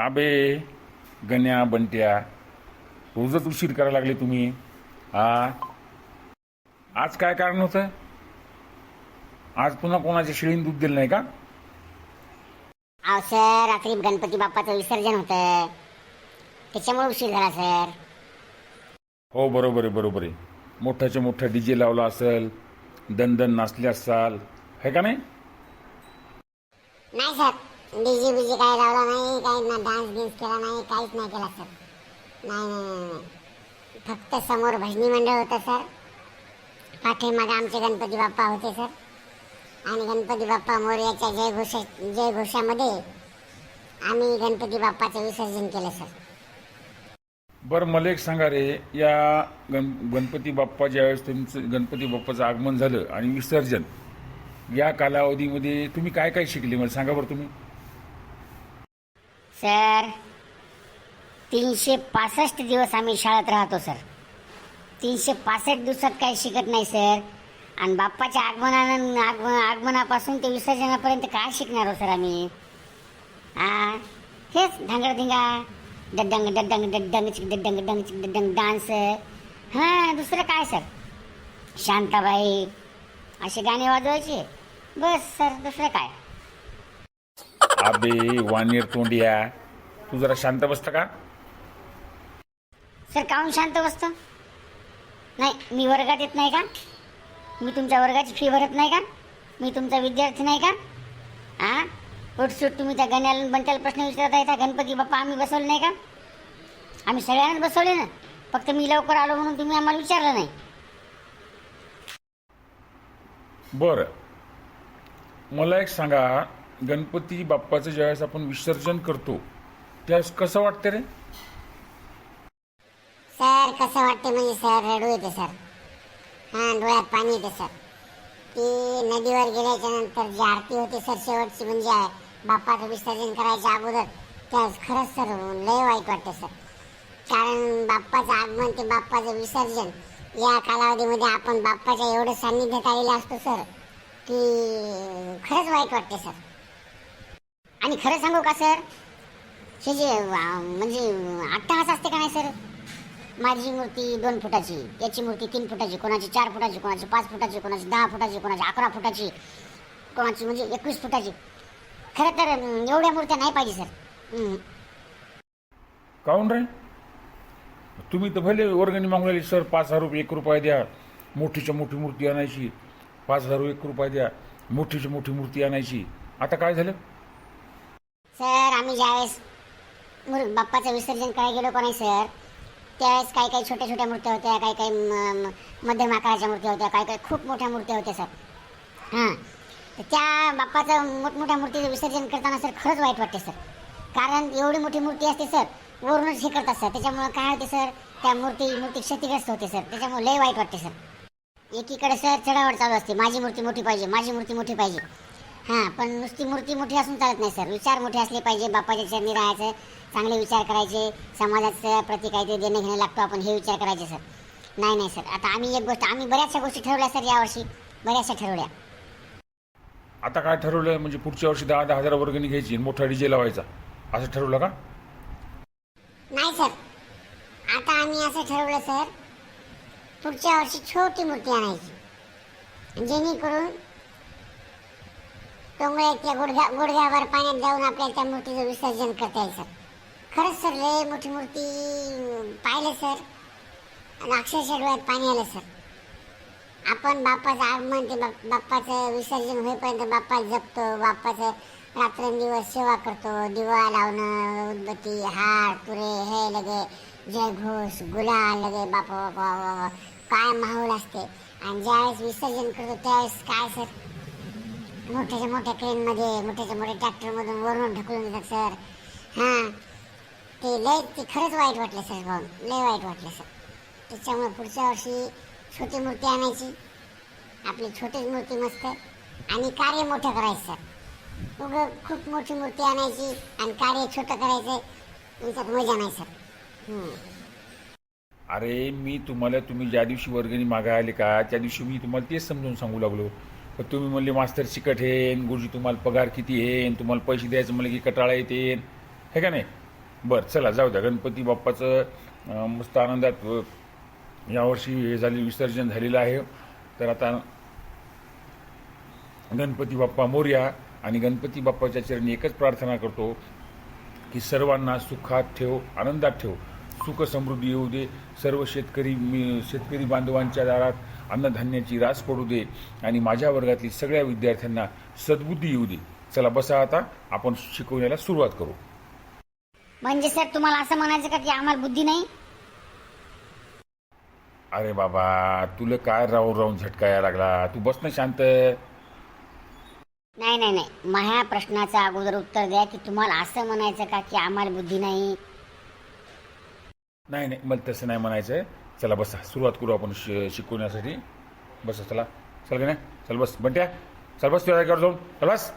का बे गण्या बंट्या रोजच उशीर करायला लागले तुम्ही. हा? आज काय कारण होतं? आज पुन्हा कोणाच्या शिळीन दूध दिलं नाही का? अहो सर रात्री गणपती बाप्पाचं विसर्जन होतं. त्याच्यामुळे उशीर झाला सर. हो बरोबर आहे बरोबर आहे. मोठ्याच्या मोठा डीजे लावला असेल दन दन नाचले असाल हे का नाही? नाही सर. डीजे बीजे काय लावला नाही काही ना डान्स गिन्स केला नाही काहीच नाही केला सर नाही नाही नाही, फक्त समोर भजनी मंडळ होतं सर पाठीमागे आमचे गणपती बाप्पा होते सर आणि गणपती बाप्पा मोर्याच्या जय घोषा जय घोषामध्ये आम्ही गणपती बाप्पाचं विसर्जन केलं सर बरं मला एक सांगा रे या गण गणपती बाप्पा ज्यावेळेस तुमचं गणपती बाप्पाचं आगमन झालं आणि विसर्जन या कालावधीमध्ये तुम्ही काय काय शिकले? मला सांगा बरं तुम्ही. सर तीनशे पासष्ट दिवस आम्ही शाळेत राहतो सर. तीनशे पासष्ट दिवसात काही शिकत नाही सर. आणि बाप्पाच्या आगमनानं आगमन आगमनापासून ते विसर्जनापर्यंत काय शिकणार हो सर आम्ही? हा हेच धांगडधिंगा डड्डंग डड्डंग डड्डंग चिक डड्डंग डंग चिक डड्डंग डान्स. हां दुसरं काय सर? शांताबाई असे गाणे वाजवायचे? बस सर दुसरं काय? आबे वानेर तोंडिया. तू जरा शांत बसता का? सर काहून शांत बसतो? नाही मी वर्गात येत नाही का? मी तुमच्या वर्गाची फी भरत नाही का? मी तुमचा विद्यार्थी नाही का? हां उठसूट तुम्ही त्या गण्याला बंट्याला प्रश्न विचारत आहे त्या गणपती बाप्पा आम्ही बसवले नाही का? आम्ही सगळ्यांनाच बसवले ना. फक्त मी लवकर आलो म्हणून तुम्ही आम्हाला विचारलं नाही. बरं. मला एक सांगा गणपती बाप्पाचं ज्यावेळेस आपण विसर्जन करतो त्यावेळेस कसं वाटतं रे? सर कसं वाटते म्हणजे सर रडू येते सर. हां डोळ्यात पाणी येते सर. ती नदीवर गेल्याच्यानंतर जी आरती होते सर शेवटची म्हणजे बाप्पाचं विसर्जन करायच्या अगोदर त्यावेळेस खरंच सर लय वाईट वाटतं सर. कारण बाप्पाचं आगमन ते बाप्पाचं विसर्जन या कालावधीमध्ये आपण बाप्पाच्या एवढं सान्निध्यात आलेलं असतो सर की खरंच वाईट वाटते सर. आणि खरं सांगू का सर? हे जे म्हणजे अट्टहास असते का नाही सर? माझी मूर्ती दोन फुटाची याची मूर्ती तीन फुटाची कोणाची चार फुटाची कोणाची पाच फुटाची कोणाची दहा फुटाची कोणाची अकरा फुटाची कोणाची म्हणजे एकवीस फुटाची. खरं तर एवढ्या मूर्त्या नाही पाहिजे सर. काऊन रे? तुम्ही तर भले वर्गणी मागलेली सर पाच हजार रुपये एक रुपये द्या. मोठीच्या मोठी मूर्ती आणायची पाच हजार एक रुपये द्या. मोठीची मोठी मूर्ती आणायची. आता काय झालं? सर आम्ही ज्यावेळेस मूर बाप्पाचं विसर्जन करायला गेलो का नाही सर त्यावेळेस काही काही छोट्या छोट्या मूर्त्या होत्या काही काही म- मध्यम आकाराच्या मूर्त्या होत्या काही काही खूप मोठ्या मूर्त्या होत्या सर. हां. तर त्या बाप्पाचं मोठमोठ्या मूर्तीचं विसर्जन करताना सर खरंच वाईट वाटते सर. कारण एवढी मोठी मूर्ती असते सर वरूनच हे करतात सर. त्याच्यामुळं काय होते सर त्या मूर्ती मूर्ती क्षतिग्रस्त होते सर. त्याच्यामुळे लय वाईट वाटते सर. एकीकडे सर चढावड चालू असते. माझी मूर्ती मोठी पाहिजे माझी मूर्ती मोठी पाहिजे. हां पण नुसती मूर्ती मोठी असून चालत नाही सर. विचार मोठे असले पाहिजे बाप्पाच्या चरणी राहायचं चांगले विचार करायचे समाजाचं प्रति काहीतरी देणं घेणं लागतो आपण हे विचार करायचे सर. नाही नाही सर. आता आम्ही एक गोष्ट आम्ही बऱ्याचशा गोष्टी ठरवल्या सर यावर्षी बऱ्याचशा ठरवल्या. आता काय ठरवलं म्हणजे पुढच्या वर्षी दहा दहा हजार वर्गणी घ्यायची आणि मोठा डीजे लावायचा. असं ठरवलं का? नाही सर. आता आम्ही असं ठरवलं सर. पुढच्या वर्षी छोटी मूर्ती आणायची. जेणेकरून टोंगळ्याच्या गुडघ्या गुडघ्यावर पाण्यात जाऊन आपल्याला त्या मूर्तीचं विसर्जन करता येईल सर खरंच सर लय मोठी मूर्ती पाहिलं सर. आणि अक्षरशः डोळ्यात पाणी आलं सर. आपण बाप्पाचं आगमन ते बाप- बाप्पाचं विसर्जन होईपर्यंत बाप्पा जपतो बाप्पाचं रात्रंदिवस सेवा करतो दिवा लावणं उदबत्ती हार तुरे हे लगे जय घोष गुलाल लगे बापा बापा. काय माहोल असते. आणि ज्यावेळेस विसर्जन करतो त्यावेळेस काय सर? मोठ्याच्या मोठ्या क्रेनमध्ये मोठ्याच्या मोठ्या ट्रॅक्टरमधून वरून ढकलून देतात सर हां. ते लय ते खरंच वाईट वाटलं सर भाऊ. लय वाईट वाटलं सर त्याच्यामुळे पुढच्या वर्षी छोटी मूर्ती आणायची. आपली छोटीच मूर्ती मस्त. आणि कार्य मोठं करायचं सर उगं खूप मोठी मूर्ती आणायची आणि कार्य छोटं करायचं. याच्यात मजा नाही सर अरे मी तुम्हाला तुम्ही ज्या दिवशी वर्गणी मागायली का त्या दिवशी मी तुम्हाला तेच समजून सांगू लागलो. तुम्ही म्हणले मास्तर चिकट हे गुरुजी तुम्हाला पगार किती हे तुम्हाला पैसे द्यायचं म्हणलं की कटाळा येते हे का नाही? बरं चला जाऊ द्या. गणपती बाप्पाचं मस्त आनंदात यावर्षी हे झाले विसर्जन झालेलं आहे. तर आता गणपती बाप्पा मोर्या आणि गणपती बाप्पाच्या चरणी एकच प्रार्थना करतो की सर्वांना सुखात ठेव आनंदात ठेव. सुख समृद्धी येऊ दे. सर्व शेतकरी मी शेतकरी बांधवांच्या दारात अन्नधान्याची रास पडू दे आणि माझ्या वर्गातील सगळ्या विद्यार्थ्यांना सद्बुद्धी येऊ दे. चला बसा आता आपण शिकवण्याला सुरुवात करू. म्हणजे सर तुम्हाला असं म्हणायचं का की आम्हाला बुद्धी नाही? अरे बाबा तुला काय राहून राहून झटकाया लागला? तू बस ना शांत. नाही नाही नाही. माझ्या प्रश्नाचं अगोदर उत्तर द्या की तुम्हाला असं म्हणायचं का की आम्हाला बुद्धी नाही? नाही नाही मला तसं नाही म्हणायचं आहे चला बसा. सुरुवात करू आपण शि शिकवण्यासाठी. बसा चला. चल की नाही चल बस. बंट्या. चल बस तुझ्या जागेवर जाऊन. चल बस.